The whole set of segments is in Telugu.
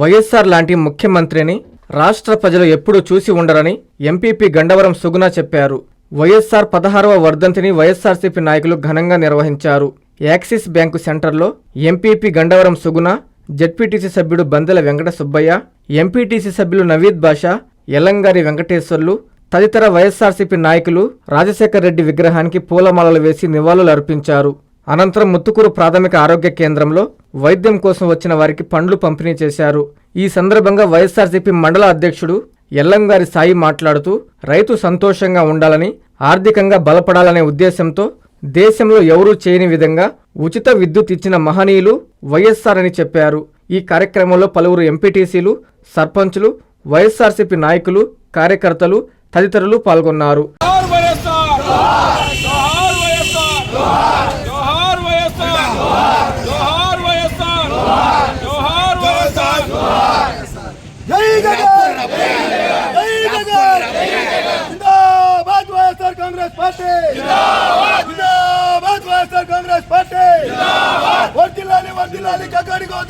వైఎస్ఆర్ లాంటి ముఖ్యమంత్రిని రాష్ట్ర ప్రజలు ఎప్పుడూ చూసి ఉండరని ఎంపీపీ గండవరం సుగుణ చెప్పారు. వైఎస్ఆర్ పదహారవ వర్ధంతిని వైఎస్ఆర్సీపీ నాయకులు ఘనంగా నిర్వహించారు. యాక్సిస్ బ్యాంకు సెంటర్లో ఎంపీపీ గండవరం సుగుణ జడ్పీటీసీ సభ్యుడు బందెల వెంకట సుబ్బయ్య ఎంపీటీసీ సభ్యులు నవీద్ బాషా ఎల్లంగారి వెంకటేశ్వర్లు తదితర వైఎస్ఆర్సీపీ నాయకులు రాజశేఖర్ రెడ్డి విగ్రహానికి పూలమాలలు వేసి నివాళులు అర్పించారు అనంతరం ముత్తుకూరు ప్రాథమిక ఆరోగ్య కేంద్రంలో వైద్యం కోసం వచ్చిన వారికి పండ్లు పంపిణీ చేశారు. ఈ సందర్భంగా వైఎస్ఆర్సీపీ మండల అధ్యక్షుడు ఎల్లంగారి సాయి మాట్లాడుతూ రైతు సంతోషంగా ఉండాలని ఆర్థికంగా బలపడాలనే ఉద్దేశంతో దేశంలో ఎవరూ చేయని విధంగా ఉచిత విద్యుత్ ఇచ్చిన మహనీయులు వైఎస్ఆర్ అని చెప్పారు. ఈ కార్యక్రమంలో పలువురు ఎంపీటీసీలు సర్పంచులు వైఎస్ఆర్సీపీ నాయకులు కార్యకర్తలు తదితరులు పాల్గొన్నారు.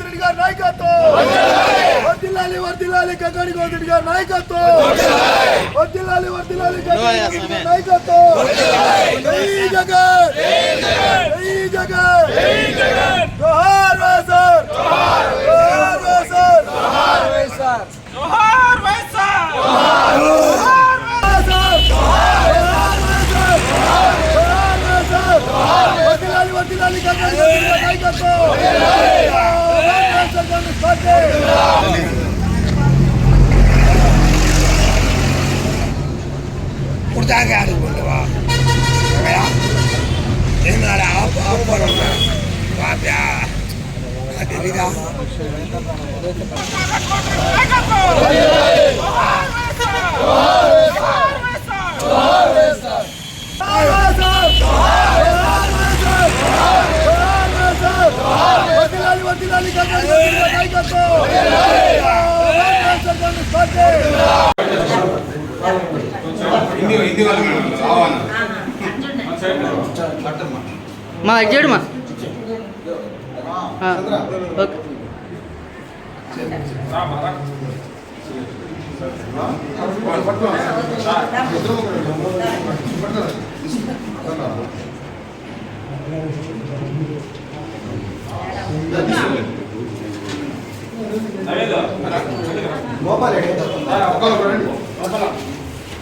కక్కడి గోత్రుడి గారి నాయకత్వం వర్దిల్లాలి వర్దిల్లాలి కక్కడి గోత్రుడి గారి నాయకత్వం వర్దిల్లాలి వర్దిల్లాలి కక్కడి గోత్రుడి గారి నాయకత్వం జై జగన్ జై జగన్ கொடுத்தாங்க அது கொண்டு வா. என்னால ஆப்பறம் வாப்பியா. தெரியுதா మా ఇచ్చాడు మా. ఓకే.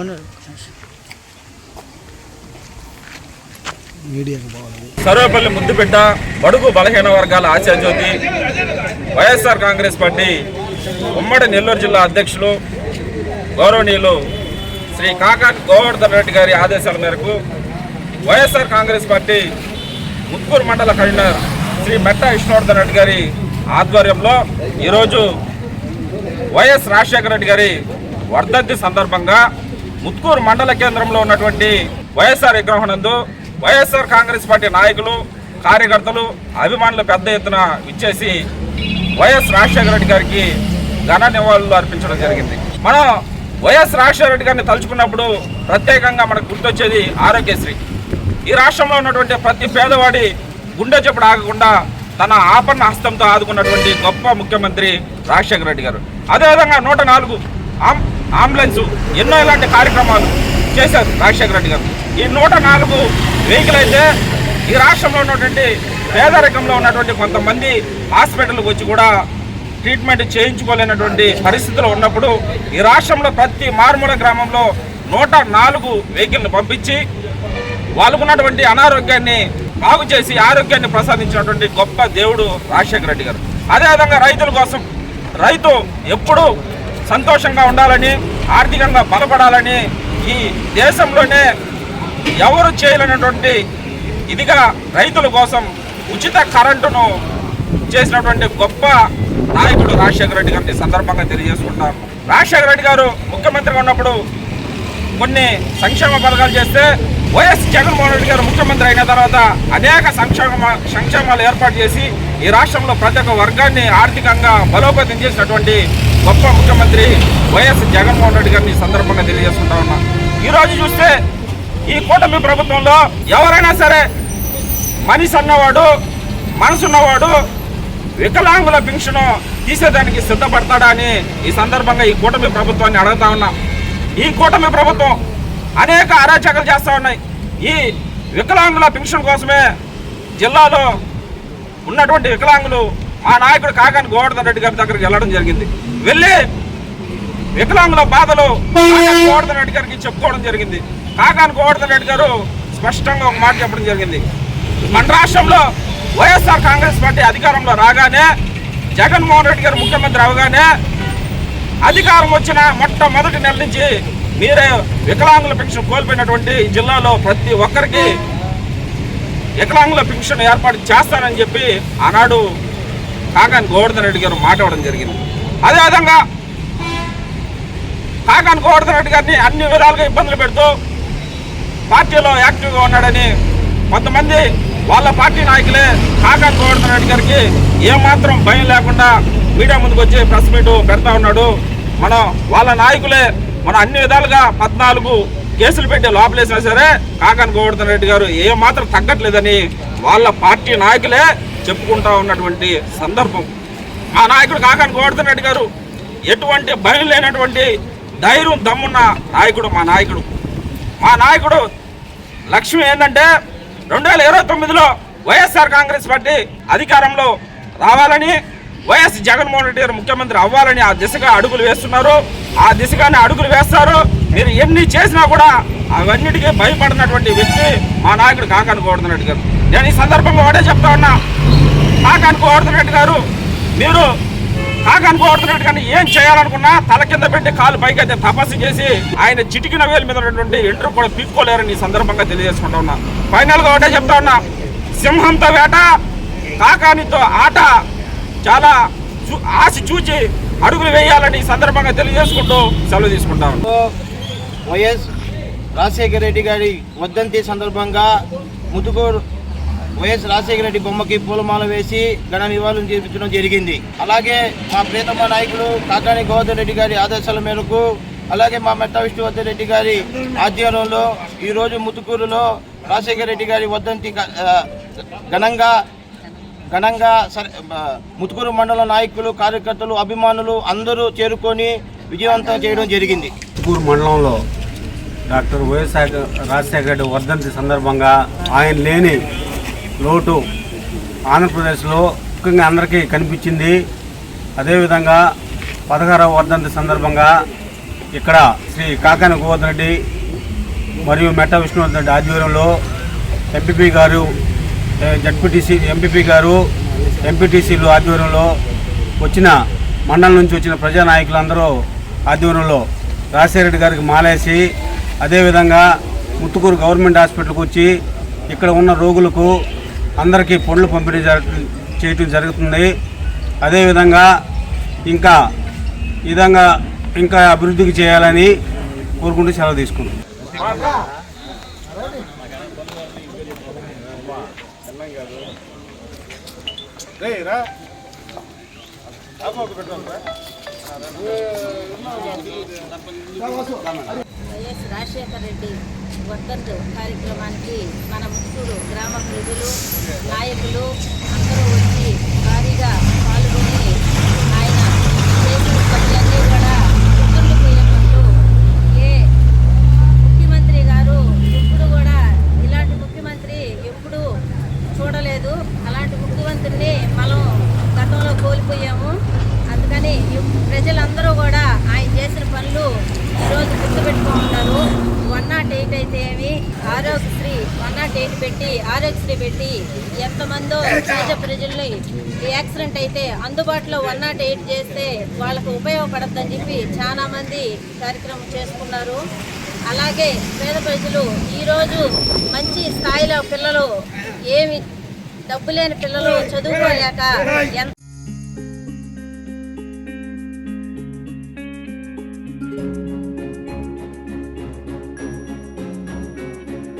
오늘 잠시 సర్వేపల్లి ముద్దుబిడ్డ బడుగు బలహీన వర్గాల ఆశాజ్యోతి వైఎస్ఆర్ కాంగ్రెస్ పార్టీ ఉమ్మడి నెల్లూరు జిల్లా అధ్యక్షులు గౌరవనీయులు శ్రీ కాకాటి గోవర్ధన్ రెడ్డి గారి ఆదేశాల మేరకు వైఎస్ఆర్ కాంగ్రెస్ పార్టీ ముత్కూరు మండల కన్వీనర్ శ్రీ మెట్ట విష్ణువర్ధన్ రెడ్డి గారి ఆధ్వర్యంలో ఈరోజు వైఎస్ రాజశేఖర రెడ్డి గారి వర్ధంతి సందర్భంగా ముత్కూరు మండల కేంద్రంలో ఉన్నటువంటి వైఎస్ఆర్ విగ్రహం నందు వైఎస్ఆర్ కాంగ్రెస్ పార్టీ నాయకులు కార్యకర్తలు అభిమానులు పెద్ద ఎత్తున ఇచ్చేసి వైఎస్ రాజశేఖర రెడ్డి గారికి ఘన నివాళులు అర్పించడం జరిగింది. మనం వైఎస్ రాజశేఖర రెడ్డి గారిని తలుచుకున్నప్పుడు ప్రత్యేకంగా మనకు గుర్తొచ్చేది ఆరోగ్యశ్రీ. ఈ రాష్ట్రంలో ఉన్నటువంటి ప్రతి పేదవాడి గుండె చెప్పుడు ఆగకుండా తన ఆపన్న హస్తంతో ఆదుకున్నటువంటి గొప్ప ముఖ్యమంత్రి రాజశేఖర రెడ్డి గారు. అదేవిధంగా నూట నాలుగు ఆం- ఎన్నో ఇలాంటి కార్యక్రమాలు చేశారు రాజశేఖర రెడ్డి గారు. ఈ నూట నాలుగు వెహికల్ అయితే ఈ రాష్ట్రంలో ఉన్నటువంటి పేదరికంలో ఉన్నటువంటి కొంతమంది హాస్పిటల్కి వచ్చి కూడా ట్రీట్మెంట్ చేయించుకోలేనటువంటి పరిస్థితులు ఉన్నప్పుడు ఈ రాష్ట్రంలో ప్రతి మారుమూల గ్రామంలో నూట నాలుగు వెహికల్ని పంపించి వాళ్ళకు ఉన్నటువంటి అనారోగ్యాన్ని బాగు చేసి ఆరోగ్యాన్ని ప్రసాదించినటువంటి గొప్ప దేవుడు రాజశేఖర రెడ్డి గారు. అదేవిధంగా రైతుల కోసం రైతు ఎప్పుడూ సంతోషంగా ఉండాలని ఆర్థికంగా బలపడాలని ఈ దేశంలోనే ఎవరు చేయలేనటువంటి ఇదిగా రైతుల కోసం ఉచిత కరెంటును చేసినటువంటి గొప్ప నాయకుడు రాజశేఖర రెడ్డి గారిని సందర్భంగా తెలియజేసుకుంటాం. రాజశేఖర రెడ్డి గారు ముఖ్యమంత్రిగా ఉన్నప్పుడు కొన్ని సంక్షేమ పథకాలు చేస్తే వైఎస్ జగన్మోహన్ రెడ్డి గారు ముఖ్యమంత్రి అయిన తర్వాత అనేక సంక్షేమ సంక్షేమాలు ఏర్పాటు చేసి ఈ రాష్ట్రంలో ప్రతి ఒక్క వర్గాన్ని ఆర్థికంగా బలోపేతం చేసినటువంటి గొప్ప ముఖ్యమంత్రి వైఎస్ జగన్మోహన్ రెడ్డి గారిని సందర్భంగా తెలియజేసుకుంటా ఉన్నా. ఈరోజు చూస్తే ఈ కూటమి ప్రభుత్వంలో ఎవరైనా సరే మనిషి అన్నవాడు మనసున్నవాడు వికలాంగుల పింఛను తీసేదానికి సిద్ధపడతాడా అని ఈ సందర్భంగా ఈ కూటమి ప్రభుత్వాన్ని అడుగుతా ఉన్నా. ఈ కూటమి ప్రభుత్వం అనేక అరాచకాలు చేస్తూ ఉన్నాయి. ఈ వికలాంగుల పెన్షన్ కోసమే జిల్లాలో ఉన్నటువంటి వికలాంగులు మా నాయకుడు కాకాని గోవర్ధన్ రెడ్డి గారి దగ్గరికి వెళ్ళడం జరిగింది. వెళ్ళి వికలాంగుల బాధలు గోవర్ధన్ రెడ్డి గారికి చెప్పుకోవడం జరిగింది. కాకాని గోవర్ధన్ రెడ్డి గారు స్పష్టంగా ఒక మాట చెప్పడం జరిగింది. మన రాష్ట్రంలో వైఎస్ఆర్ కాంగ్రెస్ పార్టీ అధికారంలో రాగానే జగన్మోహన్ రెడ్డి గారు ముఖ్యమంత్రి అవగానే అధికారం వచ్చిన మొట్టమొదటి నెల నుంచి మీరే వికలాంగుల పెన్షన్ కోల్పోయినటువంటి ఈ జిల్లాలో ప్రతి ఒక్కరికి వికలాంగుల పెన్షన్ ఏర్పాటు చేస్తానని చెప్పి ఆనాడు కాకాని గోవర్ధన్ రెడ్డి గారు మాట్లాడడం జరిగింది. అదేవిధంగా కాకాని గోవర్ధన్ రెడ్డి గారిని అన్ని విధాలుగా ఇబ్బందులు పెడుతూ పార్టీలో యాక్టివ్గా ఉన్నాడని కొంతమంది వాళ్ళ పార్టీ నాయకులే కాకాని గోవర్ధన్ రెడ్డి గారికి ఏమాత్రం భయం లేకుండా మీడియా ముందుకు వచ్చి ప్రెస్ మీట్ పెడతా ఉన్నాడు. మనం వాళ్ళ నాయకులే మనం అన్ని విధాలుగా పద్నాలుగు కేసులు పెట్టి లోపలేసినా సరే కాకాని గోవర్ధన్ రెడ్డి గారు ఏమాత్రం తగ్గట్లేదని వాళ్ళ పార్టీ నాయకులే చెప్పుకుంటా ఉన్నటువంటి సందర్భం. మా నాయకుడు కాకాని గోవర్ధన్ రెడ్డి గారు ఎటువంటి భయం లేనటువంటి ధైర్యం దమ్మున్న నాయకుడు మా నాయకుడు. మా నాయకుడు లక్ష్యం ఏంటంటే రెండు వేల ఇరవై తొమ్మిదిలో వైఎస్ఆర్ కాంగ్రెస్ పార్టీ అధికారంలో రావాలని వైఎస్ జగన్మోహన్ రెడ్డి గారు ముఖ్యమంత్రి అవ్వాలని ఆ దిశగా అడుగులు వేస్తున్నారు. ఆ దిశగానే అడుగులు వేస్తారు. మీరు ఎన్ని చేసినా కూడా అవన్నిటికీ భయపడినటువంటి వ్యక్తి మా నాయకుడు కాకాను గోవర్ధన్ గారు. నేను ఈ సందర్భంగా ఒకటే చెప్తా ఉన్నా. కాకాను గోవర్ధన్ గారు మీరు కాకాను గోవర్ధన్ గారిని ఏం చేయాలనుకున్నా తల కింద పెట్టి కాలు పైకి అయితే తపస్సు చేసి ఆయన చిటికిన వేలు మీద ఉన్నటువంటి ఎంటర్ కూడా పీక్కోలేరని ఈ సందర్భంగా తెలియజేసుకుంటా ఉన్నా. ఫైనల్గా ఒకటే చెప్తా ఉన్నా. సింహంతో వేట కాకానితో ఆట చాలా చూ- ఆశ చూచి అడుగులు వేయాలని సందర్భంగా తెలియజేసుకుంటూ సెలవు తీసుకుంటా. వైఎస్ రాజశేఖర రెడ్డి గారి వద్దంతి సందర్భంగా ముతుకూరు వైఎస్ రాజశేఖర రెడ్డి బొమ్మకి పూలమాల వేసి ఘన నివాళులు చేపించడం జరిగింది. అలాగే మా ప్రియతమ నాయకులు కాకాని గోవర్ధన్ రెడ్డి గారి ఆదేశాల మేరకు అలాగే మా మెట్ట విష్ణువర్ధన్ రెడ్డి గారి ఆధ్వర్యంలో ఈరోజు ముతుకూరులో రాజశేఖర రెడ్డి గారి వద్దంతి ఘనంగా ఘనంగా సర్- ముతుకూరు మండల నాయకులు కార్యకర్తలు అభిమానులు అందరూ చేరుకొని విజయవంతం చేయడం జరిగింది. చిత్తూరు మండలంలో డాక్టర్ వైఎస్ఆర్ రాజశేఖర రెడ్డి వర్ధంతి సందర్భంగా ఆయన లేని లోటు ఆంధ్రప్రదేశ్లో ముఖ్యంగా అందరికీ కనిపించింది. అదేవిధంగా పదహారవ వర్ధంతి సందర్భంగా ఇక్కడ శ్రీ కాకాని గోవర్ధన్ రెడ్డి మరియు మెట్ట విష్ణువర్ధన్ రెడ్డి ఆధ్వర్యంలో ఎంపీపీ గారు జడ్పీటీసీ ఎంపీపీ గారు ఎంపీటీసీలు ఆధ్వర్యంలో వచ్చిన మండలం నుంచి వచ్చిన ప్రజానాయకులందరూ ఆధ్వర్యంలో రాజశేఖరెడ్డి గారికి మాలేసి అదేవిధంగా ముత్తుకూరు గవర్నమెంట్ హాస్పిటల్కి వచ్చి ఇక్కడ ఉన్న రోగులకు అందరికీ పండ్లు పంపిణీ జరగ చేయటం జరుగుతుంది. అదేవిధంగా ఇంకా ఈ విధంగా ఇంకా అభివృద్ధికి చేయాలని కోరుకుంటూ సెలవు వైఎస్ రాజశేఖర రెడ్డి వర్ధంతు కార్యక్రమానికి మన ముత్తూరు గ్రామ ప్రజలు నాయకులు అందరూ వచ్చి భారీగా పాల్గొని ఆయన చేసిన పనులన్నీ కూడా గుర్తుండిపోయేటట్టు ఏ ముఖ్యమంత్రి గారు ఎప్పుడు కూడా ఇలాంటి ముఖ్యమంత్రి ఎప్పుడు చూడలేదు అలాంటి ముఖ్యమంత్రిని మనం గతంలో కోల్పోయాము అందుకని ఈ ప్రజలందరూ కూడా ఆయన చేసిన పనులు ఈరోజు గుర్తుపెట్టుకుంటారు వన్ నాట్ ఎయిట్ అయితే ఏమి ఆరోగ్యశ్రీ వన్ నాట్ ఎయిట్ పెట్టి ఆరోగ్యశ్రీ పెట్టి ఎంతమందో పేద ప్రజల్ని ఈ యాక్సిడెంట్ అయితే అందుబాటులో వన్ నాట్ ఎయిట్ చేస్తే వాళ్ళకు ఉపయోగపడద్దని చెప్పి చాలా మంది కార్యక్రమం చేసుకున్నారు. అలాగే పేద ప్రజలు ఈరోజు మంచి స్థాయిలో పిల్లలు ఏమి డబ్బు లేని పిల్లలు చదువుకోలేక ఎంత